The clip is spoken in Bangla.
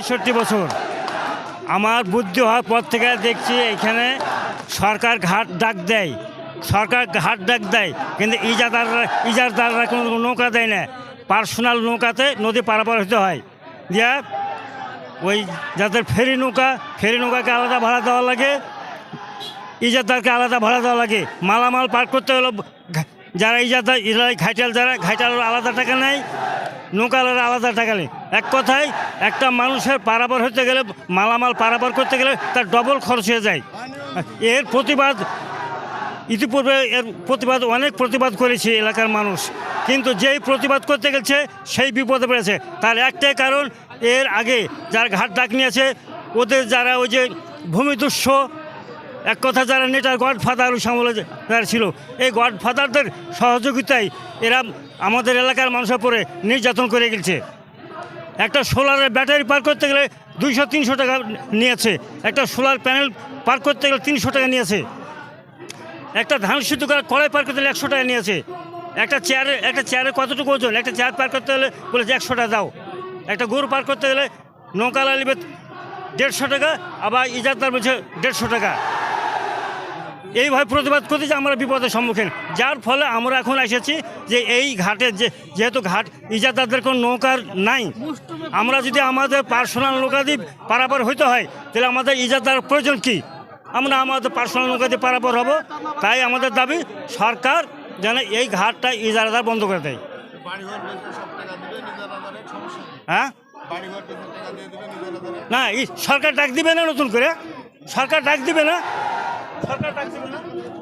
ছেষট্টি বছর। আমার বুদ্ধি হওয়ার পর থেকে দেখছি এখানে সরকার ঘাট ডাক দেয়। সরকার ঘাট ডাক দেয়, কিন্তু ইজাদাররা ইজারদাররা কোনো নৌকা দেয় না। পার্সোনাল নৌকাতে নদী পারাপার হতে হয়। দিয়া ওই যাদের ফেরি নৌকা, ফেরি নৌকাকে আলাদা ভাড়া দেওয়া লাগে ইজাদারকে আলাদা ভাড়া দেওয়া লাগে। মালামাল পার করতে হলো যারা ইজাদার ইরা ঘাইটাল যারা ঘাইটাল আলাদা টাকা নেয়। নৌকালার আলাদা টাকা নেই এক কথায়, একটা মানুষের পারাপার হতে গেলে, মালামাল পারাপার করতে গেলে তার ডবল খরচ হয়ে যায়। এর প্রতিবাদ, ইতিপূর্বে এর প্রতিবাদ, অনেক প্রতিবাদ করেছে এলাকার মানুষ। কিন্তু যেই প্রতিবাদ করতে গেছে, সেই বিপদে পড়েছে। তার একটাই কারণ, এর আগে যারা ঘাট ডাক নিয়েছে, ওদের যারা ওই যে ভূমিদস্য এক কথা যারা নেটার গডফাদার সামলে যারা ছিল, এই গডফাদারদের সহযোগিতায় এরা আমাদের এলাকার মানুষের পরে নির্যাতন করে গেছে। একটা সোলারের ব্যাটারি পার করতে গেলে দুইশো, তিনশো টাকা নিয়েছে। একটা সোলার প্যানেল পার করতে গেলে তিনশো টাকা নিয়েছে। একটা ধান সিদ্ধ করা কড়াই পার করতে গেলে একশো টাকা নিয়েছে। একটা চেয়ারে একটা চেয়ারে কতটুকু ওজন? একটা চেয়ার পার করতে গেলে বলেছে একশো টাকা দাও। একটা গরু পার করতে গেলে নৌকা লাগবে দেড়শো টাকা, আবার ইজারদার বলছে দেড়শো টাকা। এইভাবে প্রতিবাদ করতে যে আমরা বিপদের সম্মুখীন। যার ফলে আমরা এখন এসেছি যে এই ঘাটে যে যেহেতু ঘাট ইজাদারদের কোনো নৌকার নাই আমরা যদি আমাদের পার্সোনাল নৌকা দিয়ে পারাপার হইতে হয় তাহলে আমাদের ইজাদার প্রয়োজন কি? আমরা আমাদের পার্সোনাল নৌকা দিয়ে পারাপার হব। তাই আমাদের দাবি সরকার যেন এই ঘাটটা ইজারাদার বন্ধ করে দেয়। হ্যাঁ? না সরকার ডাক দিবে না নতুন করে? সরকার ডাক দিবে না? সরকার